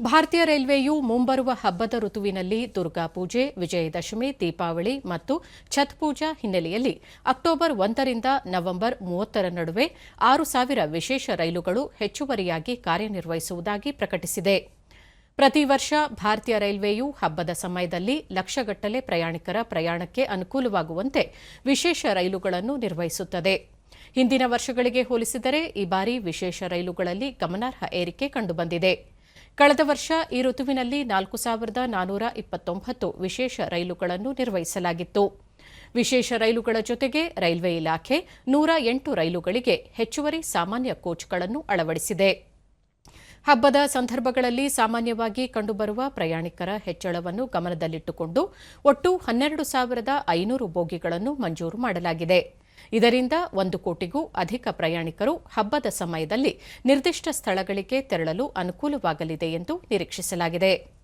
ಭಾರತೀಯ ರೈಲ್ವೆಯು ಮುಂಬರುವ ಹಬ್ಬದ ಋತುವಿನಲ್ಲಿ ದುರ್ಗಾ ಪೂಜೆ ವಿಜಯದಶಮಿ, ದೀಪಾವಳಿ ಮತ್ತು ಛತ್ ಪೂಜಾ ಹಿನ್ನೆಲೆಯಲ್ಲಿ ಅಕ್ಟೋಬರ್ ಒಂದರಿಂದ ನವೆಂಬರ್ ಮೂವತ್ತರ ನಡುವೆ ಆರು ಸಾವಿರ ವಿಶೇಷ ರೈಲುಗಳು ಹೆಚ್ಚುವರಿಯಾಗಿ ಕಾರ್ಯನಿರ್ವಹಿಸುವುದಾಗಿ ಪ್ರಕಟಿಸಿದೆ. ಪ್ರತಿ ವರ್ಷ ಭಾರತೀಯ ರೈಲ್ವೆಯು ಹಬ್ಬದ ಸಮಯದಲ್ಲಿ ಲಕ್ಷಗಟ್ಟಲೆ ಪ್ರಯಾಣಿಕರ ಪ್ರಯಾಣಕ್ಕೆ ಅನುಕೂಲವಾಗುವಂತೆ ವಿಶೇಷ ರೈಲುಗಳನ್ನು ನಿರ್ವಹಿಸುತ್ತದೆ. ಹಿಂದಿನ ವರ್ಷಗಳಿಗೆ ಹೋಲಿಸಿದರೆ ಈ ಬಾರಿ ವಿಶೇಷ ರೈಲುಗಳಲ್ಲಿ ಗಮನಾರ್ಹ ಏರಿಕೆ ಕಂಡುಬಂದಿದೆ. ಕಳೆದ ವರ್ಷ ಈ ಋತುವಿನಲ್ಲಿ ನಾಲ್ಕು ಸಾವಿರದ ನಾನೂರ ಇಪ್ಪತ್ತೊಂಬತ್ತು ವಿಶೇಷ ರೈಲುಗಳನ್ನು ನಿರ್ವಹಿಸಲಾಗಿತ್ತು. ವಿಶೇಷ ರೈಲುಗಳ ಜೊತೆಗೆ ರೈಲ್ವೆ ಇಲಾಖೆ ನೂರ ಎಂಟು ರೈಲುಗಳಿಗೆ ಹೆಚ್ಚುವರಿ ಸಾಮಾನ್ಯ ಕೋಚ್ಗಳನ್ನು ಅಳವಡಿಸಿದೆ. ಹಬ್ಬದ ಸಂದರ್ಭಗಳಲ್ಲಿ ಸಾಮಾನ್ಯವಾಗಿ ಕಂಡುಬರುವ ಪ್ರಯಾಣಿಕರ ಹೆಚ್ಚಳವನ್ನು ಗಮನದಲ್ಲಿಟ್ಟುಕೊಂಡು ಒಟ್ಟು ಹನ್ನೆರಡು ಸಾವಿರದ ಐನೂರು ಬೋಗಿಗಳನ್ನು ಮಂಜೂರು ಮಾಡಲಾಗಿದೆ. ಇದರಿಂದ ಒಂದು ಕೋಟಿಗೂ ಅಧಿಕ ಪ್ರಯಾಣಿಕರು ಹಬ್ಬದ ಸಮಯದಲ್ಲಿ ನಿರ್ದಿಷ್ಟ ಸ್ಥಳಗಳಿಗೆ ತೆರಳಲು ಅನುಕೂಲವಾಗಲಿದೆ ಎಂದು ನಿರೀಕ್ಷಿಸಲಾಗಿದೆ.